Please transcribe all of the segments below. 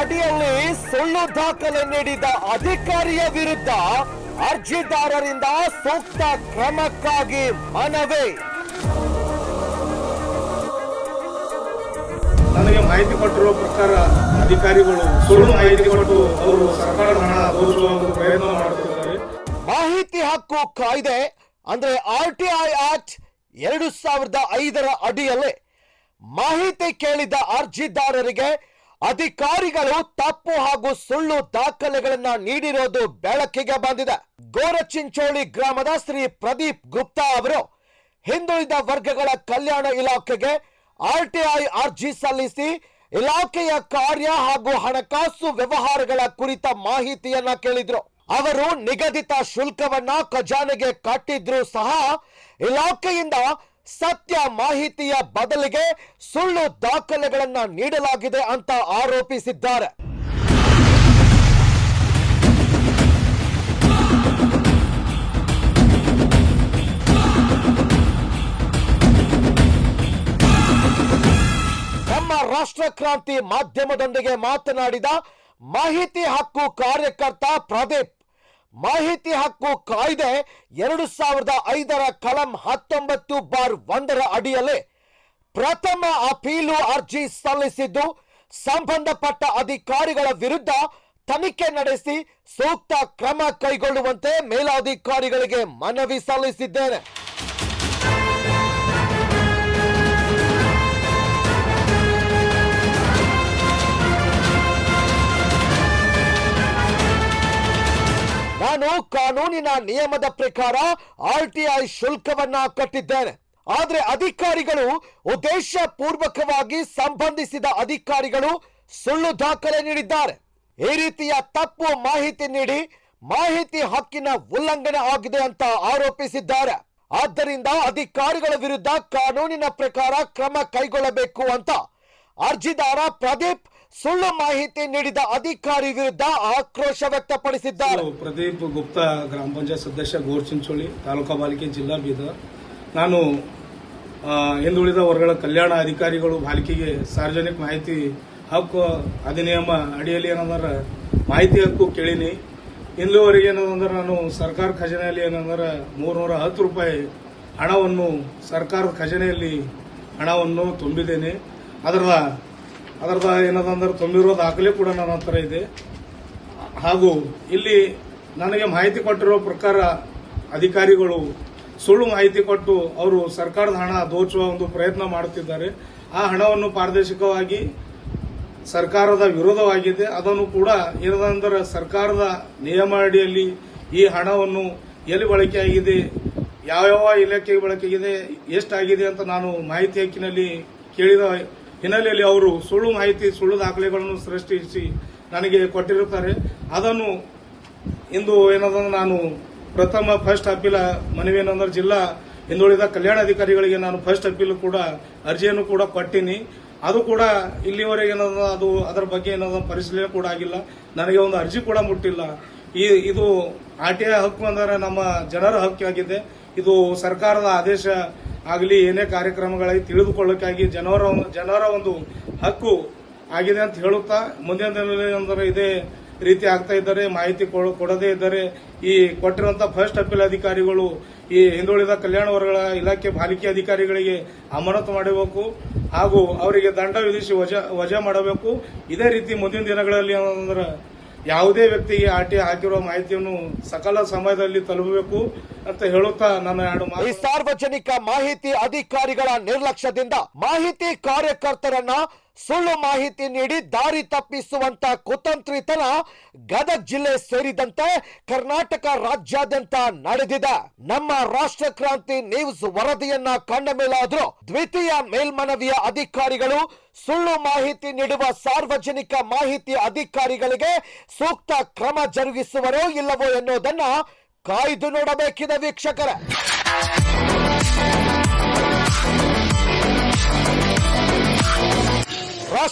ಅಡಿಯಲ್ಲಿ ಸುಳ್ಳು ದಾಖಲೆ ನೀಡಿದ ಅಧಿಕಾರಿಯ ವಿರುದ್ಧ ಅರ್ಜಿದಾರರಿಂದ ಸೂಕ್ತ ಕ್ರಮಕ್ಕಾಗಿ ಮನವಿ. ನನಗೆ ಮಾಹಿತಿ ಕೊಟ್ಟಿರುವ ಪ್ರಕಾರ ಅಧಿಕಾರಿಗಳು ಸುಳ್ಳು ಮಾಹಿತಿ ಕೊಟ್ಟು ಅವರು ಸರ್ಕಾರ ಹಣ ದೋಚುವ ಪ್ರಯತ್ನ ಮಾಡುತ್ತಿದ್ದಾರೆ. ಮಾಹಿತಿ ಹಕ್ಕು ಕಾಯ್ದೆ ಅಂದ್ರೆ ಆರ್ ಟಿ ಐ ಆಕ್ಟ್ ಎರಡು ಸಾವಿರದ ಐದರ ಅಡಿಯಲ್ಲಿ ಮಾಹಿತಿ ಕೇಳಿದ ಅರ್ಜಿದಾರರಿಗೆ ಅಧಿಕಾರಿಗಳು ತಪ್ಪು ಹಾಗೂ ಸುಳ್ಳು ದಾಖಲೆಗಳನ್ನ ನೀಡಿರೋದು ಬೆಳಕಿಗೆ ಬಂದಿದೆ. ಗೋರಚಿಂಚೋಳಿ ಗ್ರಾಮದ ಶ್ರೀ ಪ್ರದೀಪ್ ಗುಪ್ತಾ ಅವರು ಹಿಂದುಳಿದ ವರ್ಗಗಳ ಕಲ್ಯಾಣ ಇಲಾಖೆಗೆ ಆರ್ಟಿಐ ಅರ್ಜಿ ಸಲ್ಲಿಸಿ ಇಲಾಖೆಯ ಕಾರ್ಯ ಹಾಗೂ ಹಣಕಾಸು ವ್ಯವಹಾರಗಳ ಕುರಿತ ಮಾಹಿತಿಯನ್ನ ಕೇಳಿದ್ರು. ಅವರು ನಿಗದಿತ ಶುಲ್ಕವನ್ನ ಖಜಾನೆಗೆ ಕಟ್ಟಿದ್ರು ಸಹ ಇಲಾಖೆಯಿಂದ ಸತ್ಯ ಮಾಹಿತಿಯ ಬದಲಿಗೆ ಸುಳ್ಳು ದಾಖಲೆಗಳನ್ನ ನೀಡಲಾಗಿದೆ ಅಂತ ಆರೋಪಿಸಿದ್ದಾರೆ. ನಮ್ಮ ರಾಷ್ಟ್ರ ಕ್ರಾಂತಿ ಮಾಧ್ಯಮದೊಂದಿಗೆ ಮಾತನಾಡಿದ ಮಾಹಿತಿ ಹಕ್ಕು ಕಾರ್ಯಕರ್ತ ಪ್ರದೀಪ್ ಮಾಹಿತಿ ಹಕ್ಕು ಕಾಯ್ದೆ ಎರಡು ಸಾವಿರದ ಐದರ ಕಲಂ ಹತ್ತೊಂಬತ್ತು ಬಾರ್ ಒಂದರ ಅಡಿಯಲ್ಲಿ ಪ್ರಥಮ ಅಪೀಲು ಅರ್ಜಿ ಸಲ್ಲಿಸಿದ್ದು, ಸಂಬಂಧಪಟ್ಟ ಅಧಿಕಾರಿಗಳ ವಿರುದ್ಧ ತನಿಖೆ ನಡೆಸಿ ಸೂಕ್ತ ಕ್ರಮ ಕೈಗೊಳ್ಳುವಂತೆ ಮೇಲಾಧಿಕಾರಿಗಳಿಗೆ ಮನವಿ ಸಲ್ಲಿಸಿದ್ದೇನೆ. ನಾನು ಕಾನೂನಿನ ನಿಯಮದ ಪ್ರಕಾರ ಆರ್ಟಿಐ ಶುಲ್ಕವನ್ನ ಕಟ್ಟಿದ್ದೇನೆ. ಆದ್ರೆ ಅಧಿಕಾರಿಗಳು ಉದ್ದೇಶ ಪೂರ್ವಕವಾಗಿ ಸಂಬಂಧಿಸಿದ ಅಧಿಕಾರಿಗಳು ಸುಳ್ಳು ದಾಖಲೆ ನೀಡಿದ್ದಾರೆ. ಈ ರೀತಿಯ ತಪ್ಪು ಮಾಹಿತಿ ನೀಡಿ, ಮಾಹಿತಿ ಹಕ್ಕಿನ ಉಲ್ಲಂಘನೆ ಆಗಿದೆ ಅಂತ ಆರೋಪಿಸಿದ್ದಾರೆ. ಆದ್ದರಿಂದ ಅಧಿಕಾರಿಗಳ ವಿರುದ್ಧ ಕಾನೂನಿನ ಪ್ರಕಾರ ಕ್ರಮ ಕೈಗೊಳ್ಳಬೇಕು ಅಂತ ಅರ್ಜಿದಾರ ಪ್ರದೀಪ್ ಸುಳ್ಳು ಮಾಹಿತಿ ನೀಡಿದ ಅಧಿಕಾರಿ ವಿರುದ್ಧ ಆಕ್ರೋಶ ವ್ಯಕ್ತಪಡಿಸಿದ್ದಾರೆ. ಪ್ರದೀಪ್ ಗುಪ್ತಾ, ಗ್ರಾಮ ಪಂಚಾಯತ್ ಸದಸ್ಯ ಗೋರ್ಚಿಂಚೋಳಿ ತಾಲೂಕಾ ಬಾಲಿಕೆ ಜಿಲ್ಲಾ ಬೀದರ್. ನಾನು ಹಿಂದುಳಿದ ವರ್ಗಗಳ ಕಲ್ಯಾಣ ಅಧಿಕಾರಿಗಳು ಬಾಲಿಕೆಗೆ ಸಾರ್ವಜನಿಕ ಮಾಹಿತಿ ಹಕ್ಕು ಅಧಿನಿಯಮ ಅಡಿಯಲ್ಲಿ ಏನಂದ್ರೆ ಮಾಹಿತಿ ಹಕ್ಕು ಕೇಳೀನಿ. ಇಲ್ಲಿವರೆಗೆ ಏನಂದ್ರೆ ನಾನು ಸರ್ಕಾರ ಖಜಾನೆಯಲ್ಲಿ ಏನಂದ್ರೆ ಮೂರ್ನೂರ ಹತ್ತು ರೂಪಾಯಿ ಹಣವನ್ನು ಸರ್ಕಾರದ ಖಜಾನೆಯಲ್ಲಿ ಹಣವನ್ನು ತುಂಬಿದ್ದೇನೆ. ಅದರ ಅದರದ ಏನದಂದ್ರೆ ತುಂಬಿರೋ ದಾಖಲೆ ಕೂಡ ನನ್ನ ಹತ್ರ ಇದೆ. ಹಾಗೂ ಇಲ್ಲಿ ನನಗೆ ಮಾಹಿತಿ ಕೊಟ್ಟಿರುವ ಪ್ರಕಾರ ಅಧಿಕಾರಿಗಳು ಸುಳ್ಳು ಮಾಹಿತಿ ಕೊಟ್ಟು ಅವರು ಸರ್ಕಾರದ ಹಣ ದೋಚುವ ಒಂದು ಪ್ರಯತ್ನ ಮಾಡುತ್ತಿದ್ದಾರೆ. ಆ ಹಣವನ್ನು ಪಾರದರ್ಶಕವಾಗಿ ಸರ್ಕಾರದ ವಿರೋಧವಾಗಿದೆ. ಅದನ್ನು ಕೂಡ ಏನದಂದ್ರೆ ಸರ್ಕಾರದ ನಿಯಮ ಅಡಿಯಲ್ಲಿ ಈ ಹಣವನ್ನು ಎಲ್ಲಿ ಬಳಕೆಯಾಗಿದೆ, ಯಾವ್ಯಾವ ಇಲಾಖೆಗೆ ಬಳಕೆಯಾಗಿದೆ, ಎಷ್ಟಾಗಿದೆ ಅಂತ ನಾನು ಮಾಹಿತಿ ಹಕ್ಕಿನಲ್ಲಿ ಕೇಳಿದ ಹಿನ್ನೆಲೆಯಲ್ಲಿ ಅವರು ಸುಳ್ಳು ಮಾಹಿತಿ, ಸುಳ್ಳು ದಾಖಲೆಗಳನ್ನು ಸೃಷ್ಟಿಸಿ ನನಗೆ ಕೊಟ್ಟಿರುತ್ತಾರೆ. ಅದನ್ನು ಇಂದು ಏನದಂದ್ರೆ ನಾನು ಪ್ರಥಮ ಫಸ್ಟ್ ಅಪೀಲ ಮನವಿ ಏನಂದ್ರೆ ಜಿಲ್ಲಾ ಹಿಂದುಳಿದ ಕಲ್ಯಾಣಾಧಿಕಾರಿಗಳಿಗೆ ನಾನು ಫಸ್ಟ್ ಅಪೀಲ್ ಕೂಡ, ಅರ್ಜಿಯನ್ನು ಕೂಡ ಕೊಟ್ಟಿನಿ. ಅದು ಕೂಡ ಇಲ್ಲಿವರೆಗೆ ಏನದ ಅದು ಅದರ ಬಗ್ಗೆ ಏನದ ಪರಿಶೀಲನೆ ಕೂಡ ಆಗಿಲ್ಲ. ನನಗೆ ಒಂದು ಅರ್ಜಿ ಕೂಡ ಮುಟ್ಟಿಲ್ಲ. ಈ ಇದು ಆರ್ ಟಿ ಐ ಹಕ್ಕು ಅಂದರೆ ನಮ್ಮ ಜನರ ಹಕ್ಕಾಗಿದೆ ಇದು ಸರ್ಕಾರದ ಆದೇಶ ಆಗಲಿ, ಏನೇ ಕಾರ್ಯಕ್ರಮಗಳಾಗಿ ತಿಳಿದುಕೊಳ್ಳಕ್ಕಾಗಿ ಜನರ ಜನರ ಒಂದು ಹಕ್ಕು ಆಗಿದೆ ಅಂತ ಹೇಳುತ್ತಾ, ಮುಂದಿನ ದಿನದಲ್ಲಿ ಅಂದರೆ ಇದೇ ರೀತಿ ಆಗ್ತಾ ಇದ್ದಾರೆ, ಮಾಹಿತಿ ಕೊಡ- ಕೊಡದೇ ಇದ್ದಾರೆ ಈ ಕೊಟ್ಟಿರುವಂತಹ ಫಸ್ಟ್ ಅಪೀಲ್ ಅಧಿಕಾರಿಗಳು, ಈ ಹಿಂದುಳಿದ ಕಲ್ಯಾಣ ವರ್ಗಗಳ ಇಲಾಖೆ ಪಾಲಿಕೆ ಅಧಿಕಾರಿಗಳಿಗೆ ಅಮಾನತು ಮಾಡಬೇಕು ಹಾಗೂ ಅವರಿಗೆ ದಂಡ ವಿಧಿಸಿ ವಜಾ ವಜಾ ಮಾಡಬೇಕು. ಇದೇ ರೀತಿ ಮುಂದಿನ ದಿನಗಳಲ್ಲಿ ಅಂದ್ರೆ ಯಾವುದೇ ವ್ಯಕ್ತಿಗೆ ಆಟಿ ಹಾಕಿರುವ ಮಾಹಿತಿಯನ್ನು ಸಕಲ ಸಮಯದಲ್ಲಿ ತಲುಪಬೇಕು ಅಂತ ಹೇಳುತ್ತಾ ನನ್ನ ಎರಡು ಈ ಸಾರ್ವಜನಿಕ ಮಾಹಿತಿ ಅಧಿಕಾರಿಗಳ ನಿರ್ಲಕ್ಷ್ಯದಿಂದ ಮಾಹಿತಿ ಕಾರ್ಯಕರ್ತರನ್ನ ಸುಳ್ಳು ಮಾಹಿತಿ ನೀಡಿ ದಾರಿ ತಪ್ಪಿಸುವಂತ ಕುತಂತ್ರಿತನ ಗದಗ ಜಿಲ್ಲೆ ಸೇರಿದಂತೆ ಕರ್ನಾಟಕ ರಾಜ್ಯಾದ್ಯಂತ ನಡೆದಿದೆ. ನಮ್ಮ ರಾಷ್ಟ್ರ ಕ್ರಾಂತಿ ನ್ಯೂಸ್ ವರದಿಯನ್ನ ಕಂಡ ಮೇಲಾದ್ರೂ ದ್ವಿತೀಯ ಮೇಲ್ಮನವಿಯ ಅಧಿಕಾರಿಗಳು ಸುಳ್ಳು ಮಾಹಿತಿ ನೀಡುವ ಸಾರ್ವಜನಿಕ ಮಾಹಿತಿ ಅಧಿಕಾರಿಗಳಿಗೆ ಸೂಕ್ತ ಕ್ರಮ ಜರುಗಿಸುವರೋ ಇಲ್ಲವೋ ಎನ್ನುವುದನ್ನ ಕಾಯ್ದು ನೋಡಬೇಕಿದೆ ವೀಕ್ಷಕರೇ.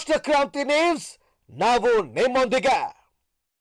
ರಾಷ್ಟ್ರ ಕ್ರಾಂತಿ ನ್ಯೂಸ್ ನಾವು ನಿಮ್ಮೊಂದಿಗೆ